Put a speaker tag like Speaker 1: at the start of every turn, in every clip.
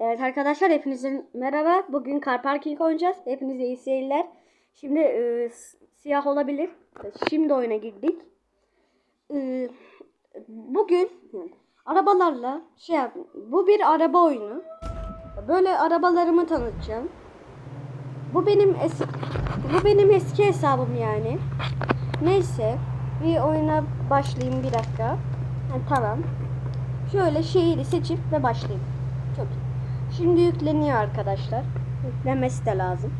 Speaker 1: Evet arkadaşlar hepinizin merhaba. Bugün car parking oynayacağız. Hepinize iyi seyirler. Şimdi e, siyah olabilir. Şimdi oyuna girdik. E, bugün arabalarla şey yap. Bu bir araba oyunu. Böyle arabalarımı tanıtacağım. Bu benim eski bu benim eski hesabım yani. Neyse bir oyuna başlayayım bir dakika. Ha, tamam. Şöyle şehri seçip ve başlayayım. Şimdi yükleniyor arkadaşlar. Yüklenmesi de lazım.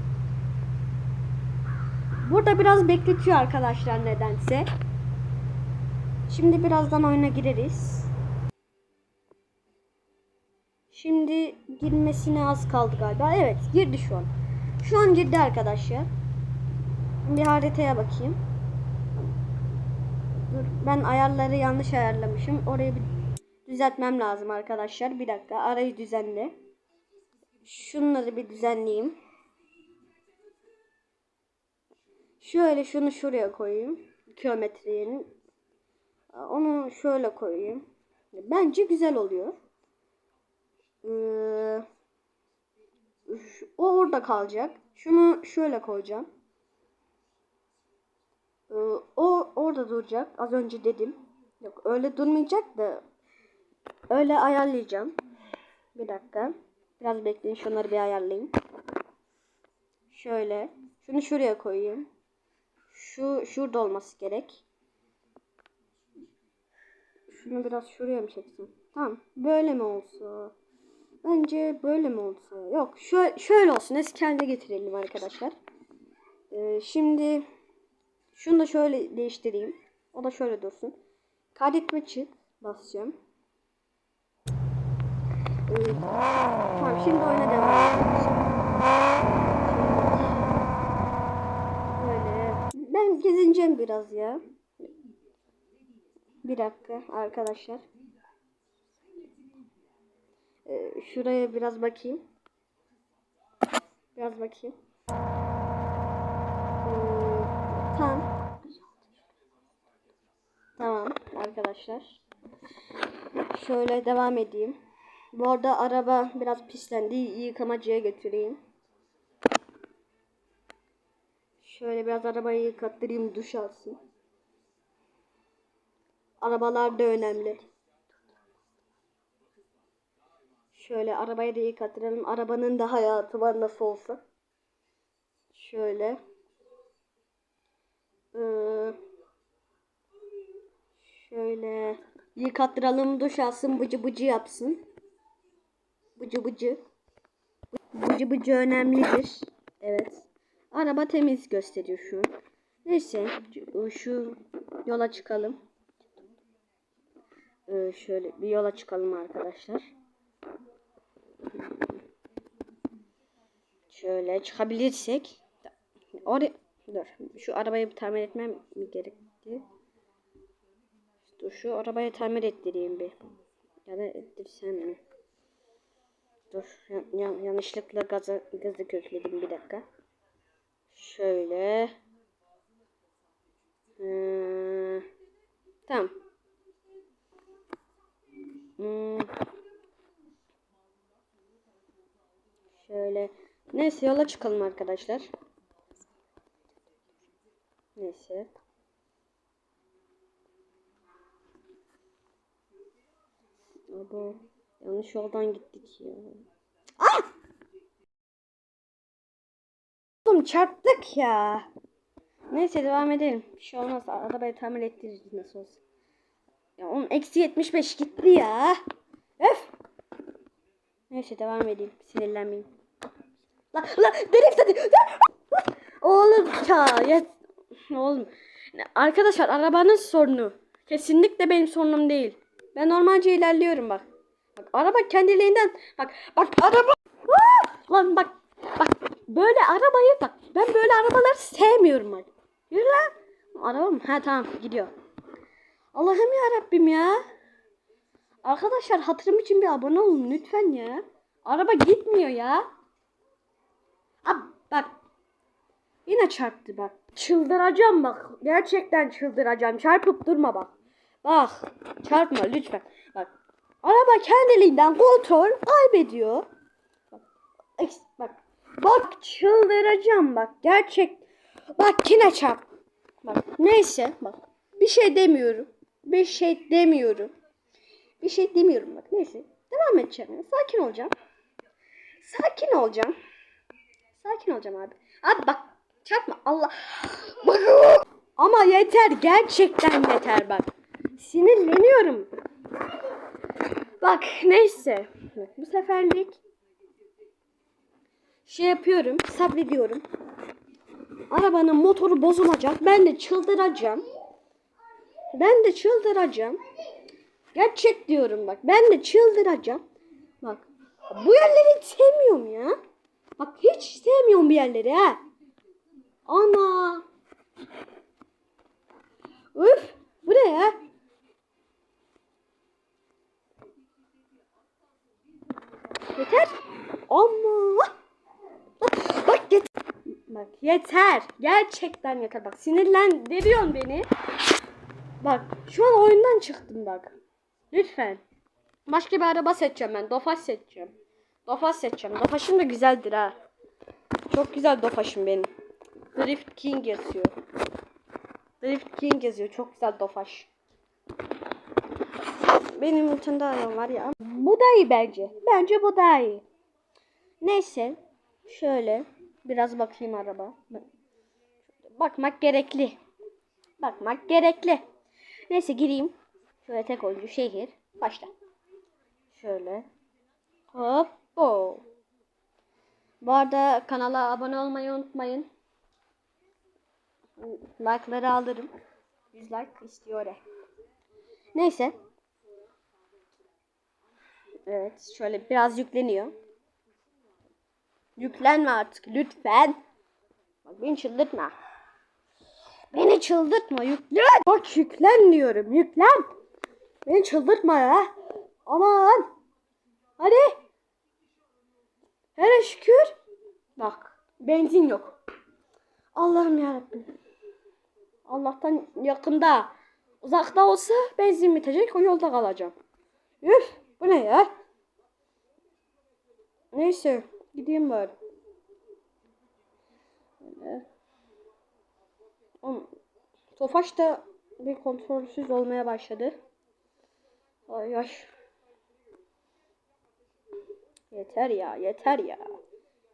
Speaker 1: Burada biraz bekletiyor arkadaşlar nedense. Şimdi birazdan oyuna gireriz. Şimdi girmesine az kaldı galiba. Evet girdi şu an. Şu an girdi arkadaşlar. Bir haritaya bakayım. Dur ben ayarları yanlış ayarlamışım. Orayı bir düzeltmem lazım arkadaşlar. Bir dakika arayı düzenle. Şunları bir düzenleyeyim. Şöyle şunu şuraya koyayım. Kilometre yerini. Onu şöyle koyayım. Bence güzel oluyor. Ee, o orada kalacak. Şunu şöyle koyacağım. Ee, o orada duracak. Az önce dedim. Yok öyle durmayacak da öyle ayarlayacağım. Bir dakika. Biraz bekleyin şunları bir ayarlayayım. Şöyle. Şunu şuraya koyayım. Şu şurada olması gerek. Şunu biraz şuraya mı çeksin? Tamam. Böyle mi olsa? Bence böyle mi olsa? Yok. Şöyle, şöyle olsun. Eski haline getirelim arkadaşlar. Ee, şimdi şunu da şöyle değiştireyim. O da şöyle dursun. Kaydetme çık. Basacağım. Tamam şimdi oyuna devam. Böyle. Ben gezineceğim biraz ya. Bir dakika arkadaşlar. Ee, şuraya biraz bakayım. Biraz bakayım. Ee, tamam. Tamam arkadaşlar. Şöyle devam edeyim. Bu arada araba biraz pislendi. Yıkamacıya götüreyim. Şöyle biraz arabayı yıkattırayım duş alsın. Arabalar da önemli. Şöyle arabayı da yıkattıralım. Arabanın da hayatı var nasıl olsa. Şöyle. Ee, şöyle yıkattıralım duş alsın bıcı bıcı yapsın. Bıcı bıcı. Bıcı bıcı önemlidir. Evet. Araba temiz gösteriyor şu. Neyse şu yola çıkalım. Ee, şöyle bir yola çıkalım arkadaşlar. Şöyle çıkabilirsek. Oraya dur. Şu arabayı tamir etmem mi gerekti? Dur şu arabayı tamir ettireyim bir. Ya da ettirsem mi? Dur yan- yan- yanlışlıkla gazı, gazı kökledim bir dakika. Şöyle. Ee, tamam. Hmm. Şöyle. Neyse yola çıkalım arkadaşlar. Neyse. Abo. Yanlış yoldan gittik ya. Ah! Oğlum çarptık ya. Neyse devam edelim. Bir şey olmaz. Arabayı tamir ettiririz nasıl olsa. Ya onun eksi 75 gitti ya. Öf. Neyse devam edeyim. Sinirlenmeyeyim. La la drift hadi. Oğlum ya. ya. Oğlum. Arkadaşlar arabanın sorunu. Kesinlikle benim sorunum değil. Ben normalce ilerliyorum bak. Araba kendiliğinden bak bak araba Aa! lan bak bak böyle arabayı bak ben böyle arabaları sevmiyorum bak. Yürü lan. Araba mı? Ha tamam gidiyor. Allah'ım ya Rabbim ya. Arkadaşlar hatırım için bir abone olun lütfen ya. Araba gitmiyor ya. Ab bak. Yine çarptı bak. Çıldıracağım bak. Gerçekten çıldıracağım. Çarpıp durma bak. Bak. Çarpma lütfen. Bak. Araba kendiliğinden kontrol kaybediyor. Eks- Bak. Bak çıldıracağım bak. Gerçek. Bak yine çarp. Bak neyse bak. Bir şey demiyorum. Bir şey demiyorum. Bir şey demiyorum bak neyse. Devam edeceğim. ya. Sakin olacağım. Sakin olacağım. Sakin olacağım abi. Abi bak çarpma Allah. Bak. Ama yeter gerçekten yeter bak. Sinirleniyorum. Bak neyse. Bu seferlik şey yapıyorum. Sabrediyorum. Arabanın motoru bozulacak. Ben de çıldıracağım. Ben de çıldıracağım. Gerçek diyorum bak. Ben de çıldıracağım. Bak. Bu yerleri sevmiyorum ya. Bak hiç sevmiyorum bu yerleri ha. Ana. Üf. Bu ne ya? Yeter. Ama. Bak yeter. Bak yeter. Gerçekten yeter. Bak sinirlendiriyorsun beni. Bak şu an oyundan çıktım bak. Lütfen. Başka bir araba seçeceğim ben. Dofaş seçeceğim. Dofaş seçeceğim. Dofaşım da güzeldir ha. Çok güzel Dofaşım benim. Drift King yazıyor. Drift King yazıyor. Çok güzel Dofaş. Benim arabam var ya. Bu da iyi bence. Bence bu daha iyi. Neyse. Şöyle. Biraz bakayım araba. Bak- Bakmak gerekli. Bakmak gerekli. Neyse gireyim. Şöyle tek oyuncu şehir. Başla. Şöyle. Hop. bo. Bu arada kanala abone olmayı unutmayın. Like'ları alırım. 100 like istiyor. Neyse. Evet. Şöyle biraz yükleniyor. Yüklenme artık lütfen. Bak beni çıldırtma. Beni çıldırtma yüklen. Bak yüklen diyorum yüklen. Beni çıldırtma ya. Aman. Hadi. Hele şükür. Bak benzin yok. Allah'ım yarabbim. Allah'tan yakında. Uzakta olsa benzin bitecek o yolda kalacağım. Üf bu ne ya? Neyse gideyim bari. Tofaş da bir kontrolsüz olmaya başladı. Ay ay. Yeter ya, yeter ya.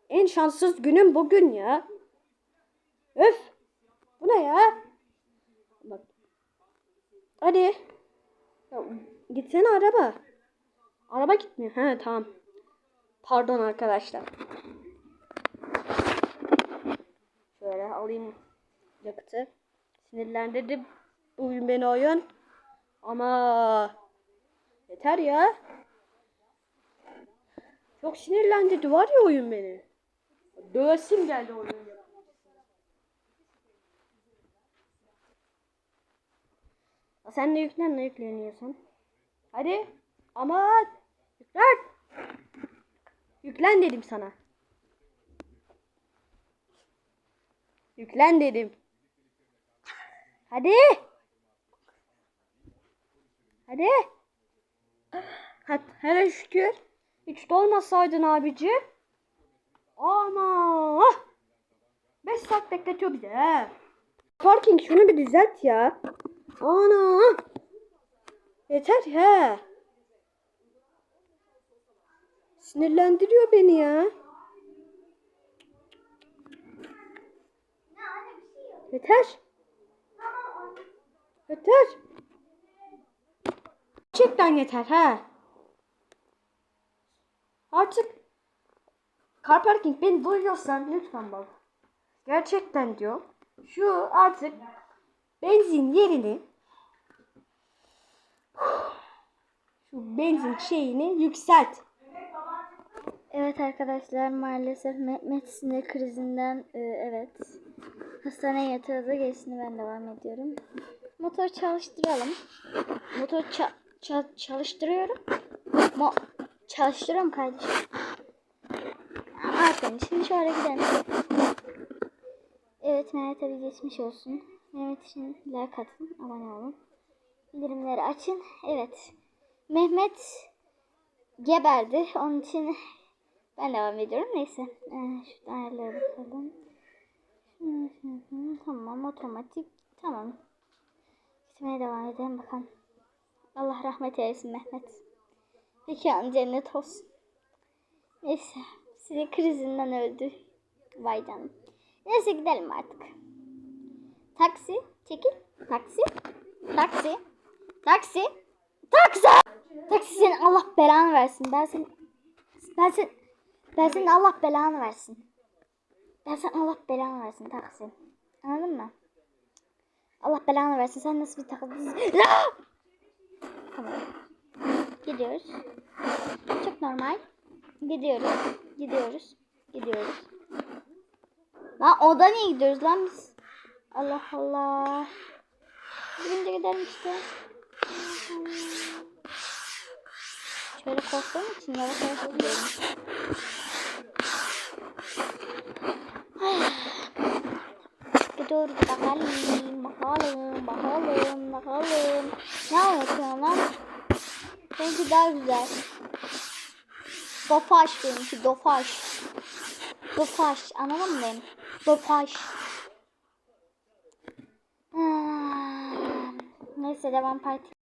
Speaker 1: En şanssız günüm bugün ya. Öf. Bu ne ya? Bak. Hadi. Ya, gitsene araba. Araba gitmiyor. He tamam. Pardon arkadaşlar. Şöyle alayım yakıtı. Sinirlendirdi bugün beni oyun. Ama yeter ya. Çok sinirlendirdi var ya oyun beni. Dövesim geldi oyun. Sen de yüklen ne yükleniyorsun? Hadi. Aman. Yüklen. Yüklen dedim sana. Yüklen dedim. Hadi. Hadi. Hadi hele şükür. Hiç dolmasaydın abici. Ama. 5 saat bekletiyor bize. he. Parking şunu bir düzelt ya. Ana. Yeter he. Sinirlendiriyor beni ya. Yeter. Yeter. Gerçekten yeter ha. Artık car parking beni duyuyorsan lütfen bak. Gerçekten diyor. Şu artık benzin yerini şu benzin şeyini yükselt.
Speaker 2: Evet arkadaşlar maalesef Mehmet sinir krizinden e, evet hastaneye yatırıldı. Gerisini ben devam ediyorum. Motor çalıştıralım. Motor ça- ça- çalıştırıyorum. Mo çalıştırıyorum kardeşim. Aferin. Şimdi şöyle gidelim. Evet Mehmet abi geçmiş olsun. Mehmet için like atın. Abone olun. Bildirimleri açın. Evet. Mehmet geberdi. Onun için Ben devam ediyorum. Neyse. Ee, şu ayarlara bakalım. Tamam otomatik. Tamam. Gitmeye devam edelim bakalım. Allah rahmet eylesin Mehmet. Mekanı cennet olsun. Neyse. Sizi krizinden öldü. Vay canım. Neyse gidelim artık. Taksi. Çekil. Taksi. Taksi. Taksi. Taksi. Taksi senin Allah belanı versin. Ben senin ben sen ben senin Allah belanı versin. Ben senin Allah belanı versin taksi. Anladın mı? Allah belanı versin. Sen nasıl bir taksicisin? tamam. Gidiyoruz. Çok normal. Gidiyoruz. Gidiyoruz. Gidiyoruz. Lan oda niye gidiyoruz lan biz? Allah Allah. Gidince gidelim işte. Şöyle korktuğum için yavaş yavaş gidiyorum. Gidiyoruz bakalım, bakalım, bakalım, bakalım. Ne anlatıyorsun lan? Benimki daha güzel. Dofaş benimki, dofaş. Dofaş, anladın mı benim? Dofaş. Hmm. Neyse devam parti.